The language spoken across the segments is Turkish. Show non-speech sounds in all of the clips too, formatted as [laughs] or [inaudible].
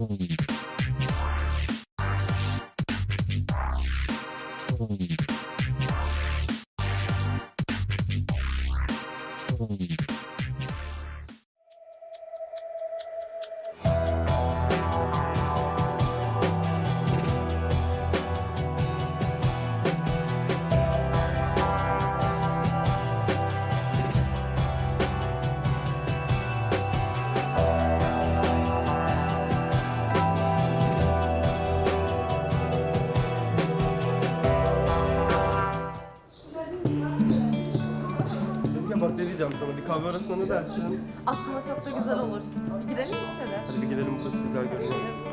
Thank you. Bak ne diyeceğim sana bir kahve arasında ne dersin? Aslında çok da güzel olur. Girelim mi içeri? Hadi bir girelim burası güzel görünüyor.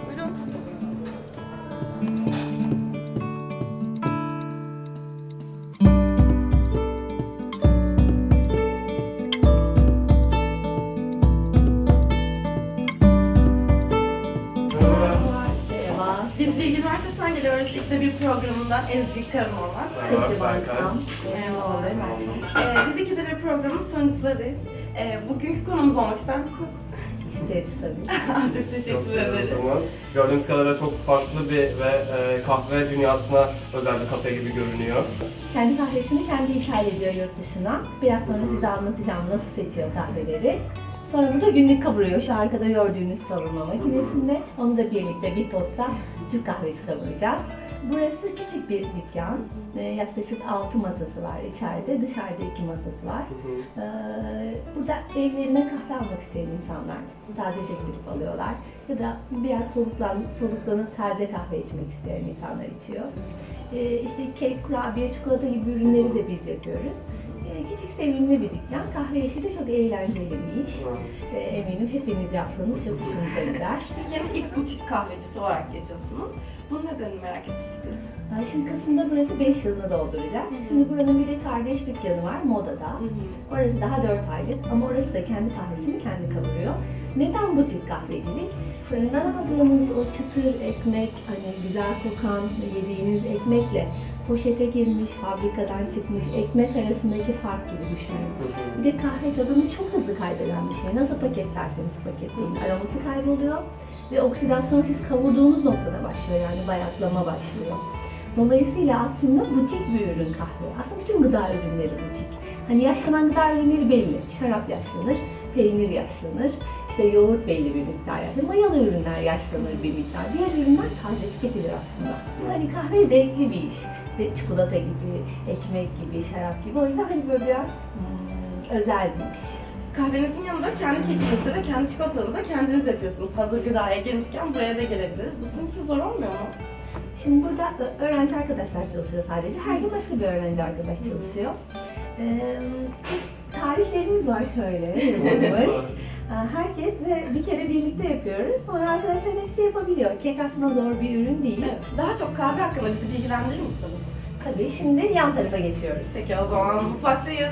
Programından Ezgi Karamoğlan. Merhaba, Berkay. Merhabalar. Ee, biz ikide bir programın sunucularıyız. Ee, bugünkü konumuz olmak ister misiniz? İsteriz tabii. [laughs] Çok teşekkür ederiz. Gördüğümüz kadarıyla çok farklı bir ve e, kahve dünyasına özel bir kafe gibi görünüyor. Kendi kahvesini kendi ithal ediyor yurt dışına. Biraz sonra size anlatacağım nasıl seçiyor kahveleri. Sonra burada günlük kavuruyor. Şu arkada gördüğünüz kavurma makinesinde. Onu da birlikte bir posta Türk kahvesi kavuracağız. Burası küçük bir dükkan. Ee, yaklaşık 6 masası var içeride. Dışarıda 2 masası var. Ee, burada evlerine kahve almak isteyen insanlar tazecik gidip alıyorlar. Ya da biraz soluklan, soluklanıp taze kahve içmek isteyen insanlar içiyor. Ee, işte kek, kurabiye, çikolata gibi ürünleri de biz yapıyoruz. Ee, küçük sevimli bir dükkan. Kahve işi de çok eğlenceli bir iş. Ee, eminim hepiniz yapsanız çok hoşunuza gider. [laughs] Türkiye'nin ilk butik kahvecisi olarak geçiyorsunuz. Bunun nedenini merak etmiştik. Ee, Şimdi Kasım'da burası 5 yılını dolduracak. Şimdi buranın bir de kardeş dükkanı var Moda'da. Orası daha 4 aylık ama orası da kendi kahvesini kendi kavuruyor. Neden butik kahvecilik? Fırından aldığınız o çıtır ekmek, hani güzel kokan yediğiniz ekmekle poşete girmiş, fabrikadan çıkmış ekmek arasındaki fark gibi düşünün. Bir de kahve tadını çok hızlı kaybeden bir şey. Nasıl paketlerseniz paketleyin aroması kayboluyor ve oksidasyon siz kavurduğunuz noktada başlıyor yani bayatlama başlıyor. Dolayısıyla aslında butik bir ürün kahve. Aslında bütün gıda ürünleri butik. Hani yaşlanan gıda ürünleri belli. Şarap yaşlanır, peynir yaşlanır, işte yoğurt belli bir miktar yaşlanır, mayalı ürünler yaşlanır bir miktar. Diğer ürünler taze tüketilir aslında. Hani kahve zevkli bir iş. İşte çikolata gibi, ekmek gibi, şarap gibi. O yüzden hani böyle biraz hmm, özel bir iş. Kahvenizin yanında kendi kekinizi ve kendi çikolatanızı da kendiniz yapıyorsunuz. Hazır gıdaya girmişken buraya da gelebiliriz. Bu sizin için zor olmuyor mu? Şimdi burada öğrenci arkadaşlar çalışıyor sadece. Her gün başka bir öğrenci arkadaş çalışıyor. Ee, tariflerimiz var şöyle yazılmış. Ee, Herkesle bir kere birlikte yapıyoruz. Sonra arkadaşların hepsi yapabiliyor. Kek aslında zor bir ürün değil. Evet. Daha çok kahve hakkında bizi bilgilendirir misiniz? Tabii şimdi yan tarafa geçiyoruz. Peki o zaman mutfaktayız.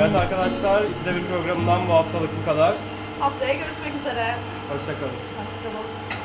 Evet arkadaşlar, bir de bir programından bu haftalık bu kadar. Haftaya görüşmek üzere. Hoşçakalın. Hoşçakalın.